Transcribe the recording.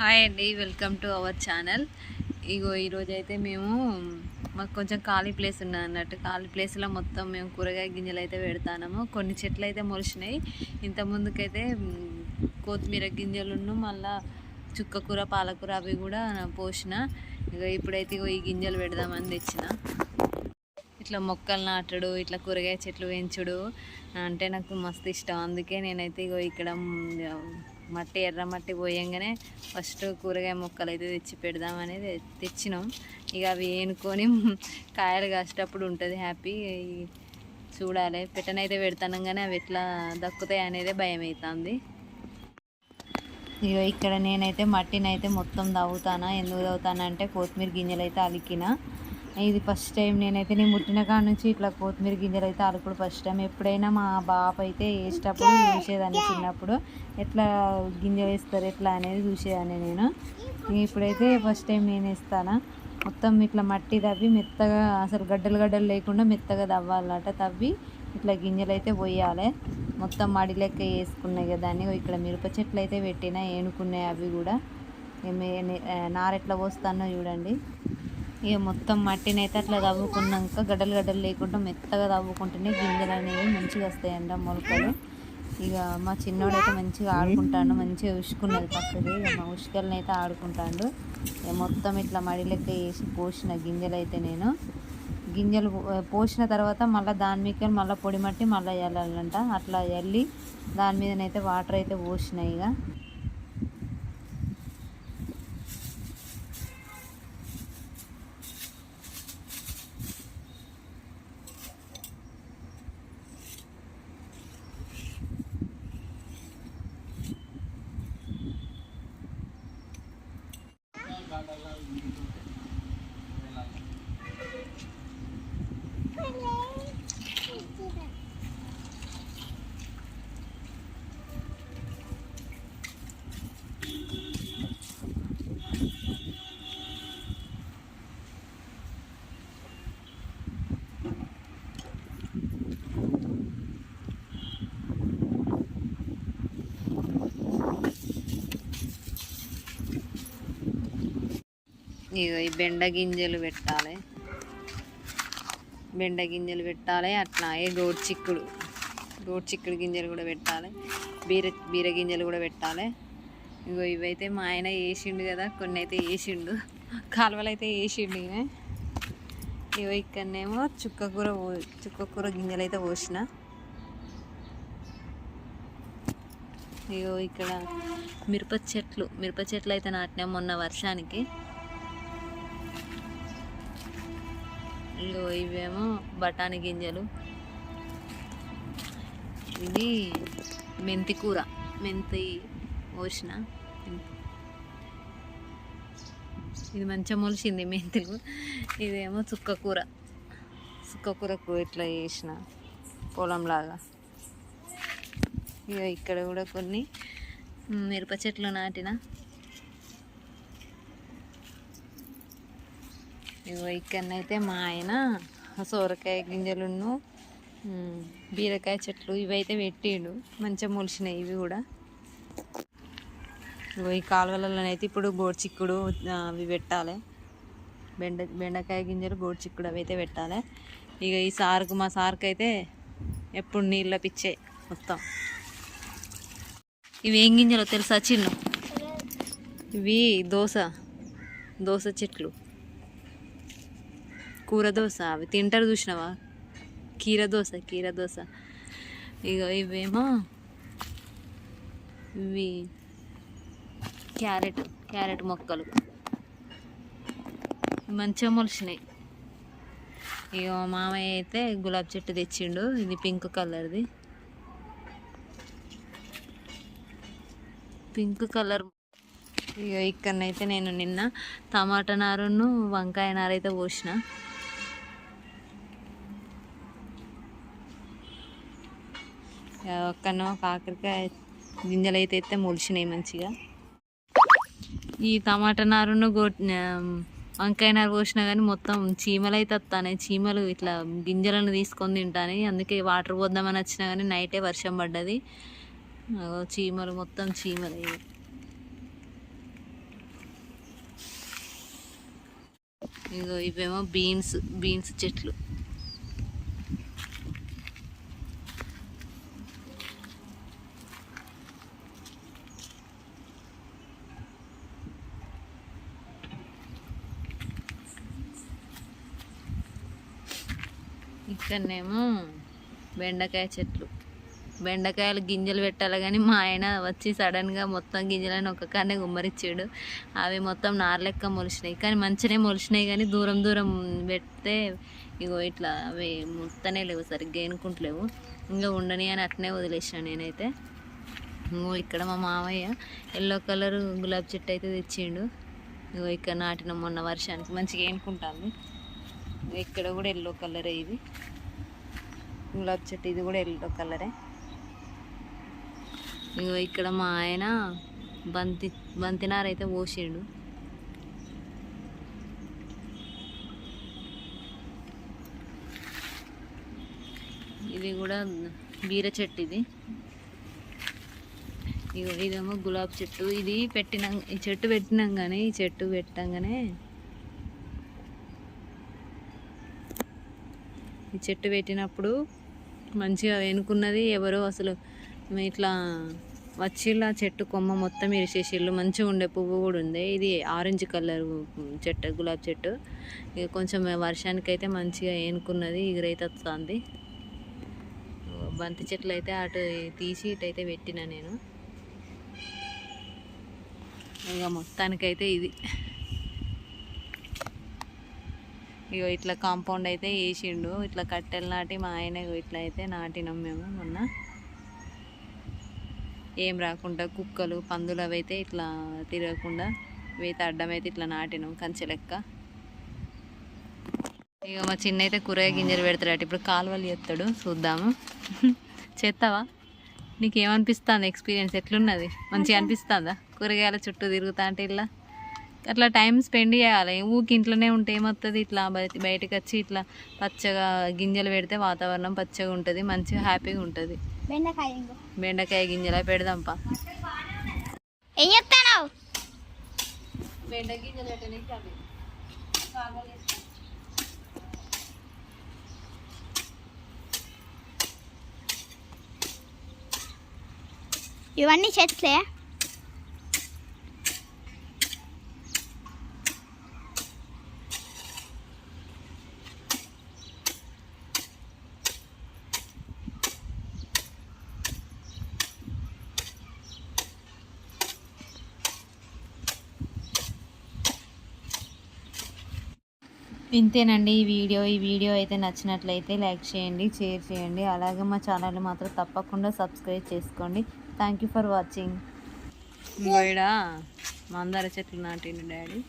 Hi అండి welcome to our channel. ఇగో ఈరోజు అయితే మేము మాకు కొంచెం ఖాళీ ప్లేస్ ఉన్నది అన్నట్టు ఖాళీ ప్లేస్లో మొత్తం మేము కూరగాయ గింజలు అయితే పెడతాము కొన్ని చెట్లు అయితే మొలిచినాయి. ఇంత ముందుకైతే కొత్తిమీర గింజలున్ను మళ్ళా చుక్కకూర పాలకూర అవి కూడా పోసిన. ఇక ఇప్పుడైతే ఇగో ఈ గింజలు పెడదామని తెచ్చిన. ఇట్లా మొక్కలు నాటడు ఇట్లా కూరగాయ చెట్లు పెంచుడు అంటే నాకు మస్తు ఇష్టం. అందుకే నేనైతే ఇగో ఇక్కడ మట్టి ఎర్ర మట్టి పోయంగానే ఫస్ట్ కూరగాయ మొక్కలు అయితే తెచ్చి పెడదామనేది తెచ్చినాం. ఇక అవి ఏనుకొని కాయలు కాసేటప్పుడు ఉంటుంది హ్యాపీ. చూడాలి. పెట్టనైతే పెడతాను కానీ అవి ఎట్లా దక్కుతాయి అనేది భయం అవుతుంది ఇగో ఇక్కడ నేనైతే మట్టిని అయితే మొత్తం తవ్వుతానా ఎందుకు తవ్వుతానంటే కొత్తిమీర గింజలు అయితే అలికిన. ఇది ఫస్ట్ టైం నేనైతే నేను ముట్టిన కాడ నుంచి ఇట్లా కొత్తిమీర గింజలు అయితే అలుకుడు ఫస్ట్ టైం ఎప్పుడైనా మా బాబు అయితే వేసేటప్పుడు చూసేదాన్ని చిన్నప్పుడు. ఎట్లా గింజలు వేస్తారు ఎట్లా అనేది చూసేదాన్ని నేను. ఇప్పుడైతే ఫస్ట్ టైం నేను వేస్తాను. మొత్తం ఇట్లా మట్టి తవ్వి మెత్తగా అసలు గడ్డలు గడ్డలు లేకుండా మెత్తగా తవ్వాలట. తవ్వి ఇట్లా గింజలు అయితే పోయాలి. మొత్తం మడి లెక్క వేసుకున్నాయి కదా దాన్ని. ఇక్కడ మిరప చెట్లు అయితే పెట్టినా ఏనుకున్నాయి అవి కూడా. నారెట్లా పోస్తానో చూడండి. ఇక మొత్తం మట్టిని అయితే అట్లా తవ్వుకున్నాక గడ్డలు గడ్డలు లేకుండా మెత్తగా తవ్వుకుంటేనే గింజలు అనేవి మంచిగా వస్తాయంట మొలకలు. ఇక మా చిన్నోడైతే మంచిగా ఆడుకుంటాడు మంచిగా ఉసుకున్నది పక్కది మా ఉసుకల్ని అయితే ఆడుకుంటాడు. ఇక మొత్తం ఇట్లా మడి లెక్క వేసి పోసిన గింజలు అయితే నేను. గింజలు పోసిన తర్వాత మళ్ళీ దాని మీద మళ్ళీ పొడి మట్టి మళ్ళీ వెళ్ళాలంట అట్లా వెళ్ళి దాని మీదనైతే వాటర్ అయితే పోసినాయి ఇక. ఇగో ఈ బెండ గింజలు పెట్టాలి. బెండ గింజలు పెట్టాలి అట్లాగే గోడు చిక్కుడు గోడు చిక్కుడు గింజలు కూడా పెట్టాలి. బీర బీర గింజలు కూడా పెట్టాలి. ఇగో ఇవైతే మా ఆయన వేసిండు కదా కొన్ని అయితే వేసిండు కాలువలు అయితే వేసిండు ఇవే ఇగో ఇక్కడనేమో చుక్కకూర పో- చుక్కకూర గింజలు అయితే పోసిన. ఇగో ఇక్కడ మిరప చెట్లు మిరప చెట్లు అయితే నాటినాం మొన్న వర్షానికి. ఇగో ఇవేమో బఠానీ గింజలు. ఇది మెంతి కూర మెంతి పోసిన ఇది మంచిగా మొలిచింది మెంతులు ఇదేమో చుక్క కూర. చుక్క కూరకు ఇట్లా చేసిన పొలంలాగా. ఇక ఇక్కడ కూడా కొన్ని మిరప చెట్లు నాటిన ఇగో ఇక్కడనైతే మా ఆయన సోరకాయ గింజలును బీరకాయ చెట్లు ఇవైతే పెట్టిండు. మంచిగా మొలిచినాయి ఇవి కూడా. ఇగో ఈ కాలువలలోనైతే ఇప్పుడు గోడ్చిక్కుడు అవి పెట్టాలి. బెండ బెండకాయ గింజలు గోడ్చిక్కుడు అవి అయితే పెట్టాలి. ఇక ఈ సారుకు మా సార్కు అయితే ఎప్పుడు నీళ్ళ పిచ్చే మొత్తం. ఇవి ఏం గింజలో తెలుసా చిన్న? ఇవి దోశ దోశ చెట్లు. కూర దోశ అవి తింటారు చూసినావా? కీర దోశ కీర దోశ. ఇక ఇవేమో ఇవి క్యారెట్ క్యారెట్ మొక్కలు. మంచిగా మొలిచినాయి ఇక మామయ్య అయితే గులాబీ చెట్టు తెచ్చిండు ఇది పింక్ కలర్ది. Pink colour. ఇక ఇక్కడనైతే నేను నిన్న టమాటా నారును వంకాయ నారైతే పోసిన. ఒక్కనో కాకరకాయ గింజలు అయితే అయితే మొలిచినాయి మంచిగా. ఈ టమాటా నారును గో వంకాయ నారు పోసినా కానీ మొత్తం చీమలు అయితే వస్తాయి చీమలు ఇట్లా గింజలను తీసుకొని తింటాను. అందుకే వాటర్ పోద్దామని వచ్చినా కానీ నైటే వర్షం పడ్డది. చీమలు మొత్తం చీమలు. ఇగో ఇవేమో బీన్స్ బీన్స్ చెట్లు. ఇక్కడనేమో బెండకాయ చెట్లు. బెండకాయలు గింజలు పెట్టాలి కానీ మా ఆయన వచ్చి సడన్గా మొత్తం గింజలని ఒక కాడనే గుమ్మరిచ్చాడు. అవి మొత్తం నార్లెక్క మొలిచినాయి. కానీ మంచిగానే మొలిచినాయి కానీ దూరం దూరం పెడితే ఇగో ఇట్లా అవి ముత్తనే లేవు సరిగ్గా ఎనుకుంటలేవు ఇంకా ఉండని అని అట్నే వదిలేసాను నేనైతే. ఇంకో ఇక్కడ మా మామయ్య ఎల్లో కలర్ గులాబీ చెట్టు అయితే తెచ్చిండు. ఇగో ఇక్కడ నాటిన మొన్న వర్షానికి మంచిగా ఏనుకుంటుంది. ఇక్కడ కూడా ఎల్లో కలరే ఇది. గులాబీ చెట్టు ఇది కూడా ఎల్లో కలరే. ఇగో ఇక్కడ మా ఆయన బంతి బంతినార అయితే పోసిండు. ఇది కూడా బీర చెట్టు ఇది. ఇగో ఇదేమో గులాబీ చెట్టు. ఇది పెట్టిన ఈ చెట్టు పెట్టినాం కానీ ఈ చెట్టు పెట్టంగానే ఈ చెట్టు పెట్టినప్పుడు మంచిగా వెనుకున్నది ఎవరో అసలు ఇట్లా వచ్చిళ్ళ చెట్టు కొమ్మ మొత్తం ఇరిసేసిళ్ళు. మంచిగా ఉండే పువ్వు కూడా ఉంది. ఇది ఆరెంజ్ కలర్ చెట్టు గులాబీ చెట్టు. ఇక కొంచెం వర్షానికి అయితే మంచిగా ఏనుకున్నది ఎగురైతే వస్తుంది. బంతి చెట్లు అయితే అటు తీసి ఇటైతే పెట్టిన నేను. ఇక మొత్తానికైతే ఇది. ఇగో ఇట్లా కాంపౌండ్ అయితే వేసిండు. ఇట్లా కట్టెలు నాటి మా ఆయన ఇట్లా అయితే నాటినాం మేము మొన్న. ఏం రాకుండా కుక్కలు పందులు అవి అయితే ఇట్లా తిరగకుండా ఇవైతే అడ్డం అయితే ఇట్లా నాటినాం కంచె లెక్క. ఇక మా చిన్న అయితే కూరగాయ గింజలు పెడతాడు ఇప్పుడు కాలువలు చేస్తాడు. చూద్దాము. చేస్తావా? నీకు ఏమనిపిస్తుంది ఎక్స్పీరియన్స్ ఎట్లున్నది? మంచిగా అనిపిస్తుందా? కూరగాయల చుట్టూ తిరుగుతా అంటే ఇలా అట్లా టైం స్పెండ్ చేయాలి. ఊకి ఇంట్లోనే ఉంటే ఏమవుతుంది ఇట్లా బయట బయటకు వచ్చి ఇట్లా పచ్చగా గింజలు పెడితే వాతావరణం పచ్చగా ఉంటుంది మంచిగా హ్యాపీగా ఉంటుంది. బెండకాయ బెండకాయ గింజల పెడదాంపా. ఏం చెప్తాను బెండ గింజలు పెట్టడానికి అవి ఇవన్నీ చెట్లే? ఇంతేనండి ఈ వీడియో. ఈ వీడియో అయితే నచ్చినట్లయితే లైక్ చేయండి షేర్ చేయండి. అలాగే మా ఛానల్ మాత్రం తప్పకుండా సబ్స్క్రైబ్ చేసుకోండి. Thank you for watching. ఇక్కడ మందార చెట్లు నాటిండు డాడీ.